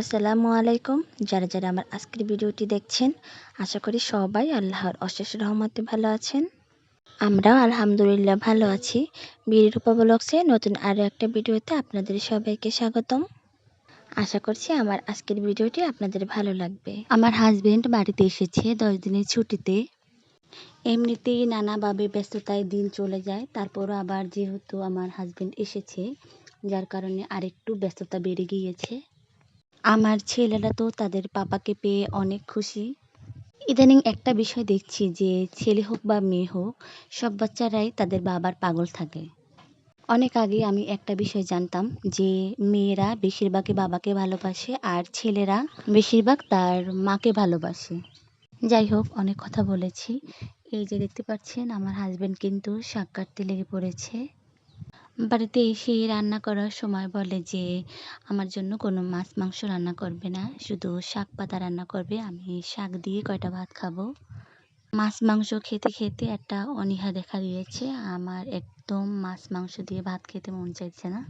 আসসালামু আলাইকুম যারা যারা আমার আজকের ভিডিওটি দেখছেন, আশা করি সবাই আল্লাহর অশেষ রহমতে ভালো আছেন। আমরাও আলহামদুলিল্লাহ ভালো আছি। বিরূপা ব্লগসে নতুন আরও একটা ভিডিওতে আপনাদের সবাইকে স্বাগতম। আশা করছি আমার আজকের ভিডিওটি আপনাদের ভালো লাগবে। আমার হাজবেন্ড বাড়িতে এসেছে দশ দিনের ছুটিতে। এমনিতেই নানাভাবে ব্যস্ততায় দিন চলে যায়। তারপরও আবার যেহেতু আমার হাজবেন্ড এসেছে, যার কারণে আরেকটু ব্যস্ততা বেড়ে গিয়েছে। আমার ছেলেরা তো তাদের পাপাকে পেয়ে অনেক খুশি। ইদানিং একটা বিষয় দেখছি যে, ছেলে হোক বা মেয়ে হোক, সব বাচ্চারাই তাদের বাবার পাগল থাকে। অনেক আগে আমি একটা বিষয় জানতাম যে, মেয়েরা বেশিরভাগই বাবাকে ভালোবাসে আর ছেলেরা বেশিরভাগ তার মাকে ভালোবাসে। যাই হোক, অনেক কথা বলেছি। এই যে দেখতে পাচ্ছেন, আমার হাজব্যান্ড কিন্তু শাক কাটতে লেগে পড়েছে। বাড়িতে এসে রান্না করার সময় বলে যে, আমার জন্য কোনো মাছ, মাংস রান্না করবে না। শুধু শাক পাতা রান্না করবে। আমি শাক দিয়ে কয়টা ভাত খাব? মাছ, মাংস খেতে খেতে একটা অনীহা দেখা দিয়েছে। আমার একদম মাছ, মাংস দিয়ে ভাত খেতে মন চাইছে না।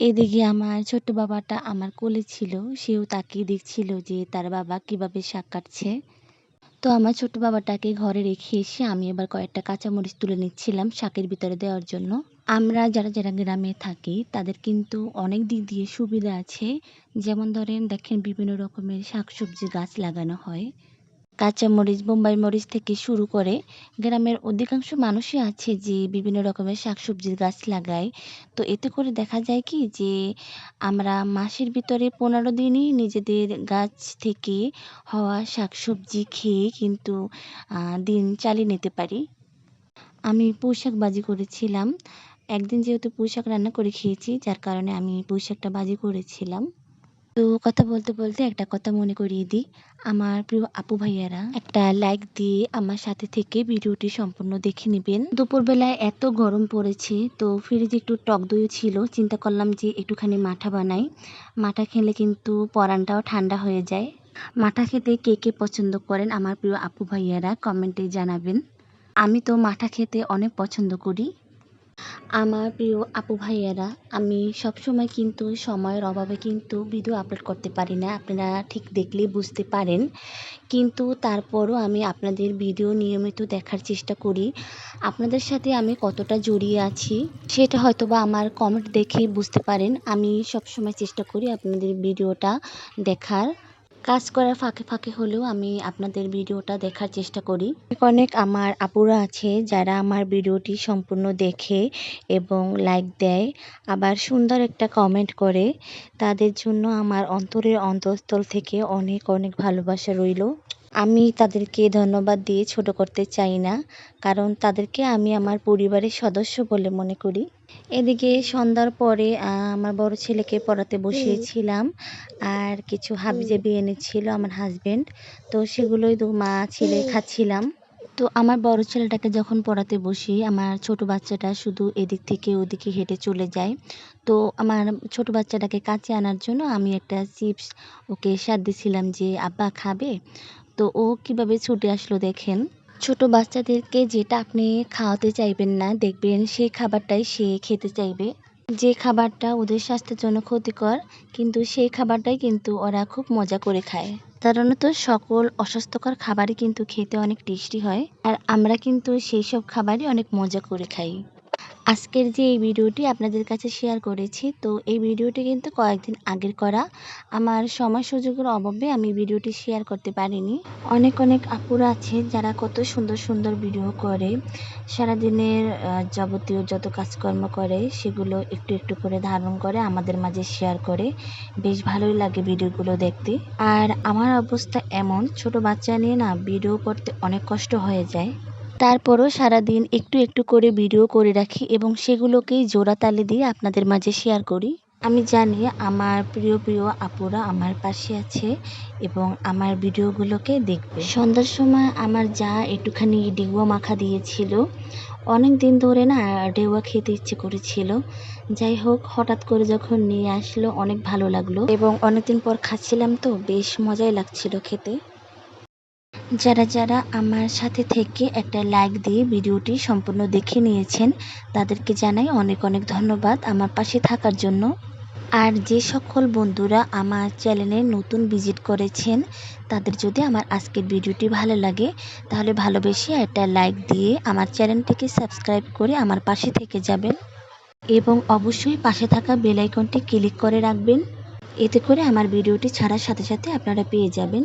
এদিকে আমার ছোট্ট বাবাটা আমার কোলে ছিল। সেও তাকিয়ে দেখছিল যে তার বাবা কীভাবে শাক কাটছে। তো আমার ছোট বাবাটাকে ঘরে রেখে এসে আমি এবার কয়েকটা কাঁচামরিচ তুলে নিচ্ছিলাম শাকের ভিতরে দেওয়ার জন্য। আমরা যারা যারা গ্রামে থাকি, তাদের কিন্তু অনেক দিক দিয়ে সুবিধা আছে। যেমন ধরেন, দেখেন বিভিন্ন রকমের শাকসবজি গাছ লাগানো হয়। কাঁচামরিচ বোম্বাই মরিচ থেকে শুরু করে গ্রামের অধিকাংশ মানুষই আছে যে বিভিন্ন রকমের শাকসবজির গাছ লাগায়। তো এতে করে দেখা যায় কি যে আমরা মাসের ভিতরে পনেরো দিনই নিজেদের গাছ থেকে হওয়া শাকসবজি খেয়ে কিন্তু দিন চালিয়ে নিতে পারি। আমি পুঁই শাক ভাজি করেছিলাম। একদিন যেহেতু পুঁই শাক রান্না করে খেয়েছি, যার কারণে আমি পুঁই শাকটা ভাজি করেছিলাম। তো কথা বলতে বলতে একটা কথা মনে করিয়ে দিই। আমার প্রিয় আপু ভাইয়ারা, একটা লাইক দিয়ে আমার সাথে থেকে ভিডিওটি সম্পূর্ণ দেখে নেবেন। দুপুরবেলায় এত গরম পড়েছে, তো ফ্রিজে একটু টক দইও ছিল। চিন্তা করলাম যে একটুখানি মাঠা বানাই। মাঠা খেলে কিন্তু পরানটাও ঠান্ডা হয়ে যায়। মাঠা খেতে কে কে পছন্দ করেন আমার প্রিয় আপু ভাইয়ারা কমেন্টে জানাবেন। আমি তো মাঠা খেতে অনেক পছন্দ করি। আমার প্রিয় আপু ভাইয়েরা, আমি সবসময় কিন্তু সময়ের অভাবে কিন্তু ভিডিও আপলোড করতে পারি না। আপনারা ঠিক দেখলেই বুঝতে পারেন। কিন্তু তারপরও আমি আপনাদের ভিডিও নিয়মিত দেখার চেষ্টা করি। আপনাদের সাথে আমি কতটা জড়িয়ে আছি, সেটা হয়তো বা আমার কমেন্ট দেখেই বুঝতে পারেন। আমি সবসময় চেষ্টা করি আপনাদের ভিডিওটা দেখার। কাজ করার ফাঁকে ফাঁকে হলেও আমি আপনাদের ভিডিওটা দেখার চেষ্টা করি। অনেক আমার আপুরা আছে যারা আমার ভিডিওটি সম্পূর্ণ দেখে এবং লাইক দেয়, আবার সুন্দর একটা কমেন্ট করে। তাদের জন্য আমার অন্তরের অন্তঃস্থল থেকে অনেক অনেক ভালোবাসা রইল। আমি তাদেরকে ধন্যবাদ দিয়ে ছোট করতে চাই না কারণ তাদেরকে আমি আমার পরিবারের সদস্য বলে মনে করি। এদিকে সন্ধ্যার পরে আমার বড় ছেলেকে পড়াতে বসিয়েছিলাম আর কিছু হাবিজাবি এনেছিল আমার হাজবেন্ড তো সেগুলোই দু মা ছেলে খাচ্ছিলাম। তো আমার বড় ছেলেটাকে যখন পড়াতে বসি আমার ছোট বাচ্চাটা শুধু এদিক থেকে ওদিকে হেঁটে চলে যায়। তো আমার ছোট বাচ্চাটাকে কাছে আনার জন্য আমি একটা চিপস ওকে সার দিছিলাম যে আব্বা খাবে? তো ও কীভাবে ছুটে আসলো দেখেন? ছোট বাচ্চাদেরকে যেটা আপনি খাওয়াতে চাইবেন না, দেখবেন সেই খাবারটাই সে খেতে চাইবে। যে খাবারটা ওদের স্বাস্থ্যের জন্য ক্ষতিকর, কিন্তু সেই খাবারটাই কিন্তু ওরা খুব মজা করে খায়। সাধারণত সকল অস্বাস্থ্যকর খাবারই কিন্তু খেতে অনেক টেস্টি হয়, আর আমরা কিন্তু সেই সব খাবারই অনেক মজা করে খাই। আজকের যে এই ভিডিওটি আপনাদের কাছে শেয়ার করেছি, তো এই ভিডিওটি কিন্তু কয়েকদিন আগের করা। আমার সময় সুযোগের অভাবে আমি ভিডিওটি শেয়ার করতে পারিনি। অনেক অনেক আপুরা আছে যারা কত সুন্দর সুন্দর ভিডিও করে। সারাদিনের যাবতীয় যত কাজকর্ম করে, সেগুলো একটু একটু করে ধারণ করে আমাদের মাঝে শেয়ার করে। বেশ ভালোই লাগে ভিডিওগুলো দেখতে। আর আমার অবস্থা এমন, ছোট বাচ্চা নিয়ে না ভিডিও করতে অনেক কষ্ট হয়ে যায়। তারপরও সারাদিন একটু একটু করে ভিডিও করে রাখি এবং সেগুলোকেই জোড়া তালে দিয়ে আপনাদের মাঝে শেয়ার করি। আমি জানি আমার প্রিয় প্রিয় আপুরা আমার পাশে আছে এবং আমার ভিডিওগুলোকে দেখবে। সন্ধ্যার সময় আমার যা একটুখানি ডিগুয়া মাখা দিয়েছিল, অনেক দিন ধরে না ডেউয়া খেতে ইচ্ছে করেছিল। যাই হোক, হঠাৎ করে যখন নিয়ে আসলো, অনেক ভালো লাগল এবং অনেকদিন পর খাচ্ছিলাম তো, বেশ মজাই লাগছিল খেতে। যারা যারা আমার সাথে থেকে একটা লাইক দিয়ে ভিডিওটি সম্পূর্ণ দেখে নিয়েছেন, তাদেরকে জানাই অনেক অনেক ধন্যবাদ আমার পাশে থাকার জন্য। আর যে সকল বন্ধুরা আমার চ্যানেলে নতুন ভিজিট করেছেন, তাদের যদি আমার আজকের ভিডিওটি ভালো লাগে, তাহলে ভালোবেসে একটা লাইক দিয়ে আমার চ্যানেলটিকে সাবস্ক্রাইব করে আমার পাশে থেকে যাবেন। এবং অবশ্যই পাশে থাকা বেল আইকনটি ক্লিক করে রাখবেন, এতে করে আমার ভিডিওটি ছাড়ার সাথে সাথে আপনারা পেয়ে যাবেন।